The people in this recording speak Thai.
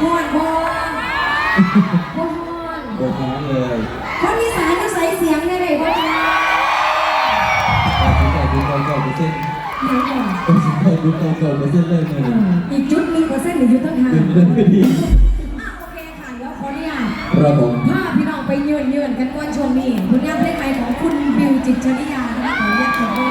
ฮอนบอบ่ฮอนโบท้อเลยคนอีสานจะใส่เสียงได้เลยบ่จ้าตัดสินใจดูเก่าๆไปเส้นเดี๋ยก่อนตัดสินใจเก่าไปเส้นเลยเลเอยออีกจุดหนึงเปอร์เซ็นต์หรืออยู่ต้นทางเนดีโอเคค่ะแล้วขออนุญาตครับผมพาพี่น้องไปเยือนเยือนกันก่อนช่วงนี้ผลงานเพลงใหม่ของคุณบิวจิตชริยานะคะขออนุญาตขอ